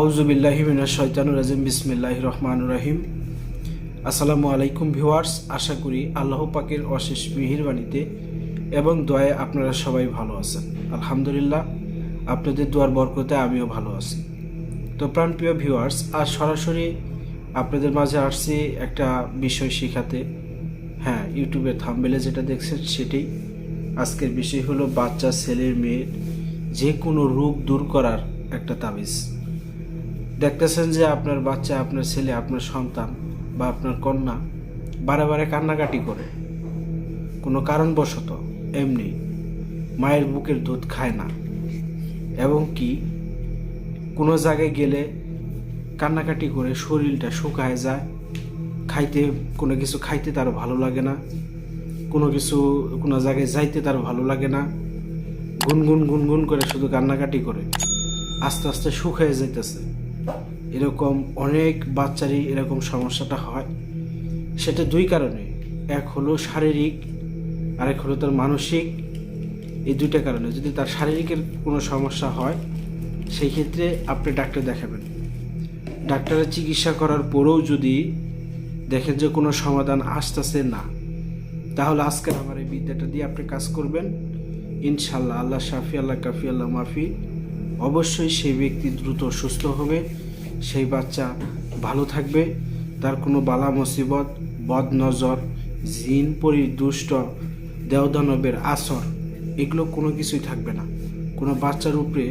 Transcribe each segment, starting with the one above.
আউজুবিল্লাহিমিনা শৈতানুর রাজিম বিসমিল্লাহ রহমান রাহিম। আসসালামু আলাইকুম ভিউয়ার্স, আশা করি আল্লাহ পাকের অশেষ মেহিরবাণীতে এবং দয়ায় আপনারা সবাই ভালো আছেন। আলহামদুলিল্লাহ, আপনাদের দোয়ার বরকতে আমিও ভালো আছি। তো প্রাণপ্রিয় ভিউয়ার্স, আজ সরাসরি আপনাদের মাঝে আসছি একটা বিষয় শেখাতে। হ্যাঁ ইউটিউবে থাম্বেলে যেটা দেখছেন সেটাই আজকের বিষয় হলো বাচ্চা ছেলের মেয়ের যে কোনো রোগ দূর করার একটা তাবিজ। দেখতেছেন যে আপনার বাচ্চা, আপনার ছেলে, আপনার সন্তান বা আপনার কন্যা বারে বারে কান্নাকাটি করে। কোনো কারণবশত এমনি মায়ের বুকের দুধ খায় না। এবং কি, কোনো জায়গায় গেলে কান্নাকাটি করে শরীরটা শুকায় যায়, খাইতে, কোনো কিছু খাইতে তার ভালো লাগে না, কোনো কিছু, কোনো জায়গায় যাইতে তার ভালো লাগে না। গুনগুন গুনগুন করে শুধু কান্নাকাটি করে আস্তে আস্তে শুকায় যাইতেছে। এরকম অনেক বাচ্চারই এরকম সমস্যাটা হয়। সেটা দুই কারণে। এক হলো শারীরিক, আরেক হলো তার মানসিক। এই দুইটা কারণে। যদি তার শারীরিকের কোনো সমস্যা হয় সেই ক্ষেত্রে আপনি ডাক্তার দেখাবেন। ডাক্তারের চিকিৎসা করার পরেও যদি দেখেন যে কোনো সমাধান আসতেছে না, তাহলে আজকের আমার এই বিদ্যাটা দিয়ে আপনি কাজ করবেন। ইনশাল্লাহ আল্লাহ শাফি, আল্লাহ কাফি, আল্লাহ মাফি। অবশ্যই সেই ব্যক্তি দ্রুত সুস্থ হবে। সেই বাচ্চা ভালো থাকবে। তার কোনো বালা মুসিবত বদ নজর জিন, পরি, দুষ্ট, দেওদানবের আসর, এগুলো কোনো কিছুই থাকবে না। কোনো বাচ্চার উপরে,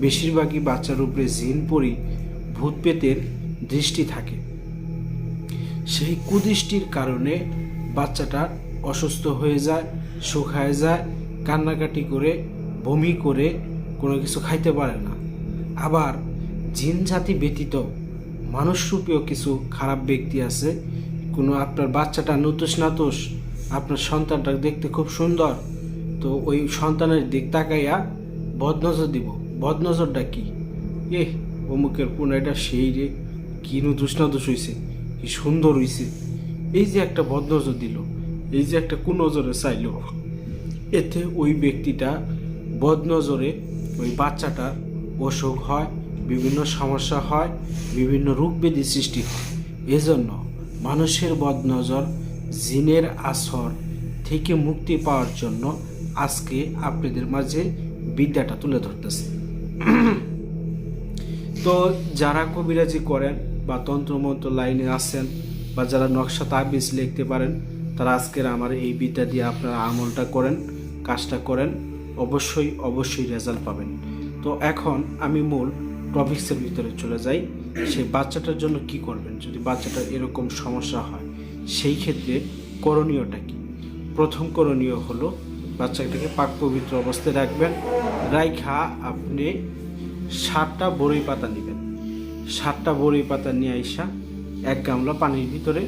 বেশিরভাগই বাচ্চার উপরে জিন, পরি, ভূত পেতের দৃষ্টি থাকে। সেই কুদৃষ্টির কারণে বাচ্চাটা অসুস্থ হয়ে যায়, শুকায় যায়, কান্নাকাটি করে, বমি করে কোনো কিছু খাইতে পারে না। আবার জিন জাতি ব্যতীত মানুষরূপীয় কিছু খারাপ ব্যক্তি আছে। কোনো আপনার বাচ্চাটা নতুস নাতুস, আপনার সন্তানটা দেখতে খুব সুন্দর, তো ওই সন্তানের দিক তাকাইয়া বদনজর দিব। বদনজরটা কি? এ অমুকের কোন এটা সেই রে, কি নতুস নাতুস হইছে, কি সুন্দর হইছে। এই যে একটা বদনজর দিল, এই যে একটা কুনজরে চাইল, এতে ওই ব্যক্তিটা বদনজরে ওই বাচ্চাটার অসুখ হয় বিভিন্ন সমস্যা হয়, বিভিন্ন রোগ ব্যাধি সৃষ্টি হয়। এজন্য মানুষের বদনজর, জিনের আসর থেকে মুক্তি পাওয়ার জন্য আজকে আপনাদের মাঝে বিদ্যাটা তুলে ধরতেছে। তো যারা কবিরাজি করেন বা তন্ত্রমন্ত্র লাইনে আছেন বা যারা নকশা তাবিজ লিখতে পারেন, তারা আজকের আমার এই বিদ্যা দিয়ে আপনারা আমলটা করেন, কাজটা করেন, অবশ্যই অবশ্যই রেজাল্ট পাবেন। তো এখন আমি মূল টপিক্সের ভিতরে চলে যাই, সেই বাচ্চাটার জন্য কি করবেন? যদি বাচ্চাটার এরকম সমস্যা হয়, সেই ক্ষেত্রে করণীয়টা কি? প্রথম করণীয় হলো, বাচ্চাটাকে পাক পবিত্র অবস্থায় রাখবেন। রাইখা আপনি সাতটা বড়ই পাতা নেবেন। সাতটা বড়ই পাতা নিয়ে আইসা এক গামলা পানির ভিতরে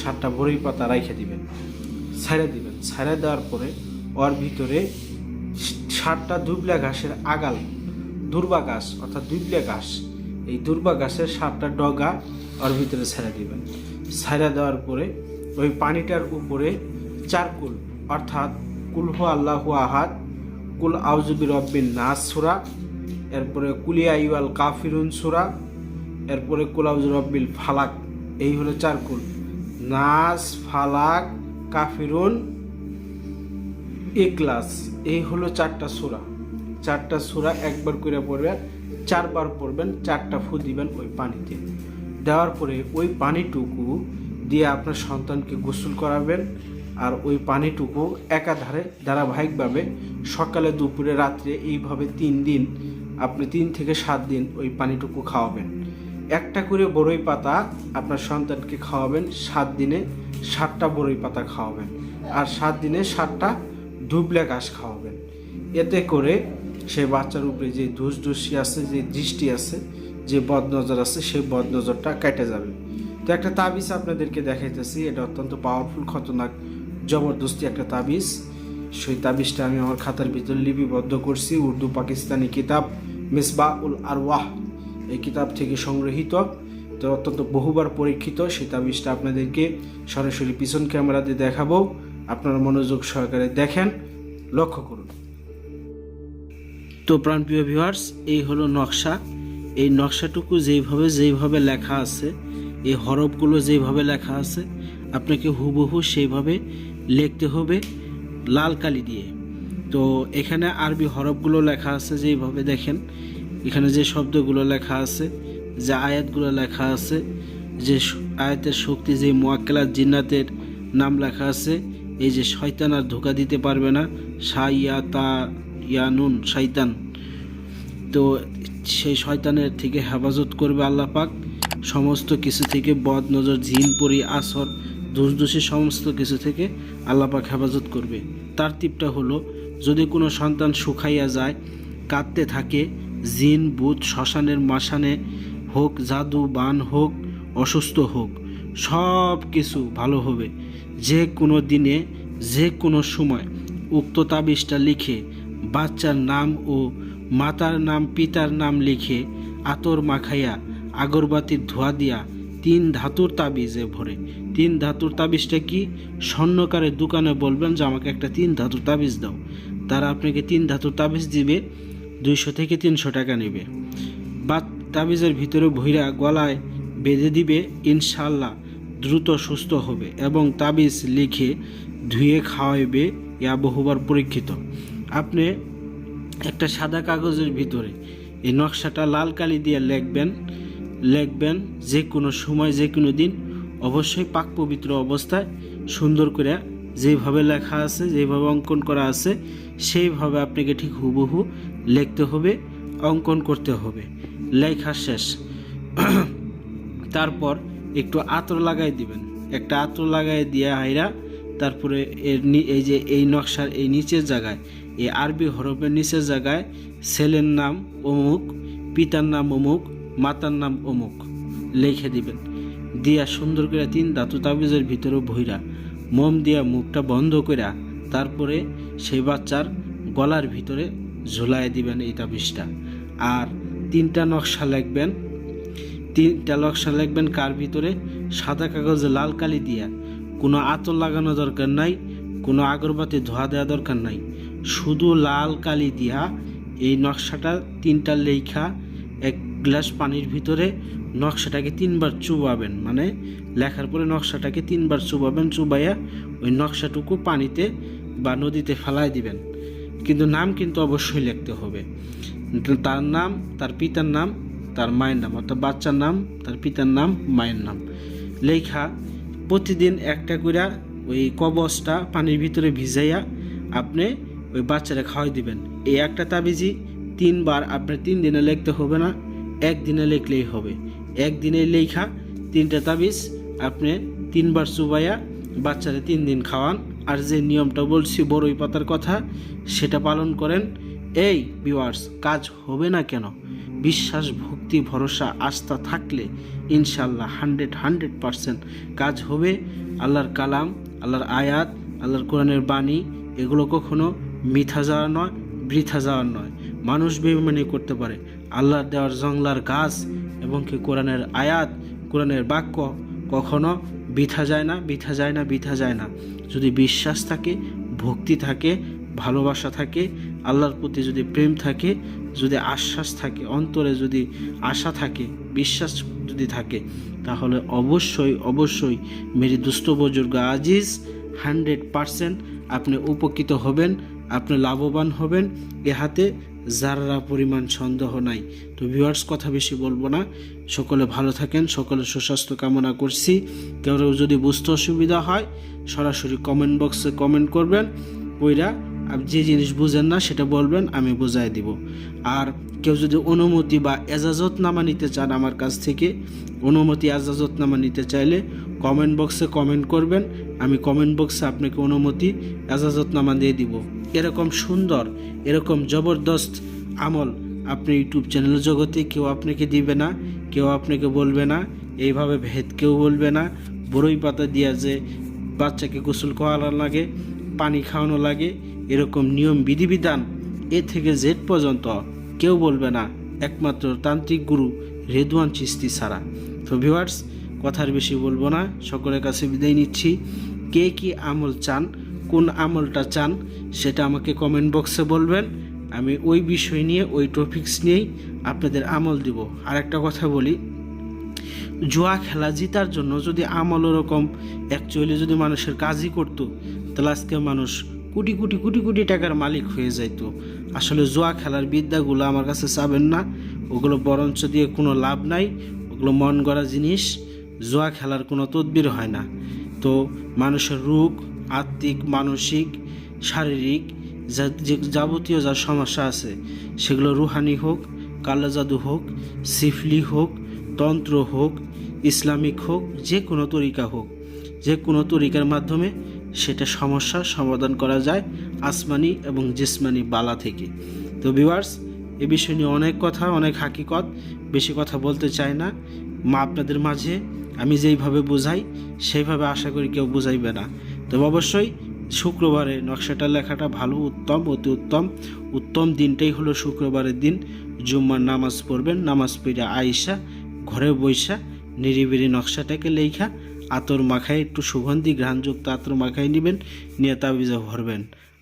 সাতটা বড়ই পাতা রাইখে দিবেন, ছাইড়া দিবেন। ছাইড়া দেওয়ার পরে ওর ভিতরে সাতটা দুবলা ঘাসের আগাল দুর্বা গাছ, অর্থাৎ দুবলা ঘাস এই দুর্বা গাছের সাতটা ডগা ওর ভিতরে ছেড়ে দিবেন। ছেড়ে দেওয়ার পরে ওই পানিটার উপরে চারকুল অর্থাৎ কুলহ আল্লাহু আহাদ, কুল আউজুবি রব্বিন নাস সুরা, এরপরে কুলিয়া ইউয়াল কাফিরুন সুরা, এরপরে কুল আউজু রব্বিল ফালাক, এই হলো চারকুল নাস, ফালাক, কাফিরুন ইকলাস এই হলো চারটা সুরা। চারটা সুরা একবার করে পড়বেন, চারবার পড়বেন, চারটা ফু দিবেন ওই পানিতে। দেওয়ার পরে ওই পানিটুকু দিয়ে আপনার সন্তানকে গোসল করাবেন আর ওই পানিটুকু একাধারে ধারাবাহিকভাবে সকালে, দুপুরে, রাত্রে এইভাবে তিন দিন, আপনি তিন থেকে সাত দিন ওই পানিটুকু খাওয়াবেন। একটা করে বড়ই পাতা আপনার সন্তানকে খাওয়াবেন, সাত দিনে সাতটা বড়ই পাতা খাওয়াবেন। আর সাত দিনে সাতটা দুবলা ঘাস খাওয়াবেন। এতে করে সে বাচ্চার উপরে যে দুষ দুষি আছে, যে দৃষ্টি আছে, যে বদনজর আছে, সেই বদনজরটা কেটে যাবে। তো একটা তাবিজ আপনাদেরকে দেখাইতেছি, এটা অত্যন্ত পাওয়ারফুল খতরনাক, জবরদস্তি একটা তাবিজ। সেই তাবিজটা আমি আমার খাতার ভিতরে লিপিবদ্ধ করছি, উর্দু, পাকিস্তানি কিতাব মিসবা উল আরওয়াহ। এই কিতাব থেকে সংগৃহীত তো অত্যন্ত বহুবার পরীক্ষিত। সেই তাবিজটা আপনাদেরকে সরাসরি পিছন ক্যামেরা দিয়ে দেখাবো। আপনারা মনোযোগ সহকারে দেখেন, লক্ষ্য করুন। তো প্রাণপ্রিয় ভিউয়ার্স এই হলো নকশা। এই নকশাটুকু যেইভাবে যেইভাবে লেখা আছে, এই হরফগুলো যেইভাবে লেখা আছে, আপনাকে হুবহু সেইভাবে লিখতে হবে লাল কালি দিয়ে। তো এখানে আরবি হরফগুলো লেখা আছে যেইভাবে দেখেন। এখানে যে শব্দগুলো লেখা আছে, যে আয়াতগুলো লেখা আছে, যে আয়াতের শক্তি, যে মোয়াক্কেলাত জিন্নাতের নাম লেখা আছে, এই যে শয়তান আর ধোকা দিতে পারবে না, সাইয়া তা ইয়ানুন শয়তান। তো সেই শয়তানের থেকে হেফাজত করবে আল্লাহ পাক। সমস্ত কিছু থেকে বদ নজর জিন, পরি, আসর, দুষদোষী সমস্ত কিছু থেকে আল্লাহ পাক হেফাজত করবে। তার টিপটা হলো, যদি কোনো সন্তান শুকাইয়া যায়, কাঁদতে থাকে, জিন, ভূত, শ্মশানের মাসানে হোক, জাদু, বান হোক, অসুস্থ হোক, সব কিছু ভালো হবে। যে কোনো দিনে, যে কোনো সময় উক্ত তাবিজটা লিখে বাচ্চার নাম ও মাতার নাম, পিতার নাম লিখে আতর মাখাইয়া আগরবাতির ধোয়া দিয়া তিন ধাতুর তাবিজে ভরে। তিন ধাতুর তাবিজটা কি? স্বর্ণকারের দোকানে বলবেন যে, আমাকে একটা তিন ধাতুর তাবিজ দাও। তারা আপনাকে তিন ধাতুর তাবিজ দিবে, দুইশো থেকে তিনশো টাকা নেবে। বা তাবিজের ভিতরে ভৈরা গলায় বেঁধে দিবে ইনশাল্লাহ দ্রুত সুস্থ হবে এবং তাবিজ লিখে ধুয়ে খাওয়াইবে, ইয়া বহুবার পরীক্ষিত। আপনি একটা সাদা কাগজের ভিতরে এই নকশাটা লাল কালি দিয়ে লিখবেন লিখবেন যে কোনো সময়, যে কোনো দিন, অবশ্যই পাক পবিত্র অবস্থায় সুন্দর করে যেভাবে লেখা আছে, যেভাবে অঙ্কন করা আছে, সেইভাবে আপনাকে ঠিক হুবহু লিখতে হবে, অঙ্কন করতে হবে। লেখা শেষ। তারপর একটু আতর লাগাই দিবেন। একটা আতর লাগাই দিয়ে হাইরা তারপরে এর এই যে এই নকশার এই নিচের জায়গায়, এই আরবি হরফের নিচের জায়গায় ছেলের নাম অমুক, পিতার নাম অমুক, মাতার নাম অমুক লিখে দিবেন। দিয়া সুন্দর করে তিন ধাতু তাবিজের ভিতরে ভইরা মোম দিয়া মুখটা বন্ধ কইরা তারপরে সেই বাচ্চার গলার ভিতরে ঝুলাই দিবেন এই তাবিজটা। আর তিনটা নকশা লিখবেন, তিনটা নকশা লিখবেন কার ভিতরে? সাদা কাগজে লাল কালি দিয়া। কোনো আতর লাগানো দরকার নাই, কোনো আগরবাতি ধোয়া দেওয়া দরকার নাই। শুধু লাল কালি দিয়া এই নকশাটা তিনটা লেখা এক গ্লাস পানির ভিতরে নকশাটাকে তিনবার চুবাবেন। মানে লেখার পরে নকশাটাকে তিনবার চুবাবেন, চুবাইয়া ওই নকশাটুকু পানিতে বা নদীতে ফেলাই দিবেন। কিন্তু নাম কিন্তু অবশ্যই লিখতে হবে। তার নাম, তার পিতার নাম, তার মায়ের নাম অর্থাৎ বাচ্চার নাম, তার পিতার নাম, মায়ের নাম। লেখা প্রতিদিন একটা করে ওই কবচটা পানির ভিতরে ভিজাইয়া আপনি ওই বাচ্চারা খাওয়াই দিবেন। এই একটা তাবিজি তিনবার আপনার তিন দিনে লিখতে হবে না, একদিনে লিখলেই হবে। একদিনে লেখা তিনটা তাবিজ আপনি তিনবার চুবাইয়া বাচ্চারা তিন দিন খাওয়ান। আর যে নিয়মটা বলছি বড়ই পাতার কথা, সেটা পালন করেন। এই ভিউয়ার্স কাজ হবে না কেন? বিশ্বাস, ভক্তি, ভরসা, আস্থা থাকলে ইনশাল্লাহ হান্ড্রেড হান্ড্রেড পারসেন্ট কাজ হবে। আল্লাহর কালাম, আল্লাহর আয়াত, আল্লাহর কোরআনের বাণী, এগুলো কখনো মিথা যাওয়ার নয়, বৃথা যাওয়ার নয়। মানুষ বেমানি করতে পারে। আল্লাহর দেওয়ার জংলার গাছ এবং কি কোরআনের আয়াত, কোরআনের বাক্য কখনো বৃথা যায় না, বৃথা যায় না, বৃথা যায় না। যদি বিশ্বাস থাকে, ভক্তি থাকে ভালোবাসা থাকে, আল্লাহর প্রতি যদি প্রেম থাকে, যদি আশ্বাস থাকে, অন্তরে যদি আশা থাকে, বিশ্বাস যদি থাকে, তাহলে অবশ্যই অবশ্যই মেরি দুস্থ বুজুর্গ আজিজ, হান্ড্রেড পারসেন্ট আপনি উপকৃত হবেন, আপনি লাভবান হবেন। এ হাতে যারা পরিমাণ সন্দেহ নাই। তো ভিউয়ার্স কথা বেশি বলব না। সকলে ভালো থাকেন সকলে সুস্বাস্থ্য কামনা করছি। কেউ যদি বুঝতে অসুবিধা হয়, সরাসরি কমেন্ট বক্সে কমেন্ট করবেন। ওইরা যে জিনিস বুঝেন না, সেটা বলবেন, আমি বুঝাই দিব। আর কেউ যদি অনুমতি বা এজাজতনামা নিতে চান আমার কাছ থেকে, অনুমতি, এজাজতনামা নিতে চাইলে কমেন্ট বক্সে কমেন্ট করবেন, আমি কমেন্ট বক্সে আপনাকে অনুমতি, এজাজতনামা দিয়ে দিব। এরকম সুন্দর, এরকম জবরদস্ত আমল আপনি ইউটিউব চ্যানেল জগতে কেউ আপনাকে দিবে না, কেউ আপনাকে বলবে না, এইভাবে ভেদ কেউ বলবে না। বড়ই পাতা দিয়া যে বাচ্চাকে গোসল করানো লাগে, পানি খাওয়ানো লাগে এরকম নিয়ম, বিধিবিধান এ থেকে জেড পর্যন্ত কেউ বলবে না। একমাত্র তান্ত্রিক গুরু রেদওয়ান চিস্তি ছাড়া। তো ভিউয়ার্স কথার বেশি বলব না। সকলের কাছে বিদায় নিচ্ছি। কে কি আমল চান, কোন আমলটা চান, সেটা আমাকে কমেন্ট বক্সে বলবেন। আমি ওই বিষয় নিয়ে, ওই টপিকস নিয়েই আপনাদের আমল দিব। আর একটা কথা বলি, জুয়া খেলা জিতার জন্য যদি আমল ওরকম অ্যাকচুয়ালি যদি মানুষের কাজই করতো, তাহলে আজকে মানুষ কোটি কোটি কোটি কোটি টাকার মালিক হয়ে যাইতো। আসলে জুয়া খেলার বিদ্যাগুলো আমার কাছে চাবেন না। ওগুলো বরঞ্চ দিয়ে কোনো লাভ নাই। ওগুলো মন গড়া জিনিস। জুয়া খেলার কোনো তদবির হয় না। তো মানুষের রোগ, আত্মিক, মানসিক, শারীরিক যা যাবতীয় যা সমস্যা আছে, সেগুলো রুহানি হোক, কালো জাদু হোক, সিফলি হোক, তন্ত্র হোক, ইসলামিক হোক, যে কোনো তরিকা হোক, যে কোনো তরিকার মাধ্যমে সেটা সমস্যার সমাধান করা যায় আসমানি এবং জিসমানি বালা থেকে। তো ভিউয়ার্স এ বিষয় নিয়ে অনেক কথা, অনেক হাকিকত, বেশি কথা বলতে চাই না। মা আপনাদের মাঝে, আমি যেইভাবে বোঝাই, সেইভাবে আশা করি কেউ বুঝাইবে না। তবে অবশ্যই শুক্রবারে নকশাটা লেখাটা ভালো, উত্তম, অতি উত্তম। উত্তম দিনটাই হলো শুক্রবারের দিন। জুম্মার নামাজ পড়বেন, নামাজ পড়ে আইসা ঘরে বৈশা নিরিবিরি নকশাটাকে লেখা আতর মাখায় একটু সুগন্ধি ঘ্রাণযুক্ত আতর মাখায় নেবেন, নিয়ে তাবিজা ভরবেন।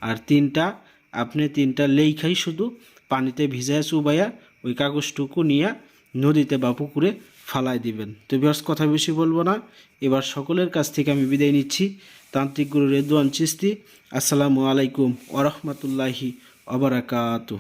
আর তিনটা, আপনি তিনটা লেখাই শুধু, পানিতে ভিজায় চুবাইয়া ওই কাগজটুকু নিয়ে নদীতে বা পুকুরে ফালাই দিবেন। তো বিয়ার্স কথা বেশি বলব না। এবার সকলের কাছ থেকে আমি বিদায় নিচ্ছি। তান্ত্রিক গুরু রেদওয়ান চিস্তি আসসালামু আলাইকুম ওরহমতুল্লাহি অবরাকাতু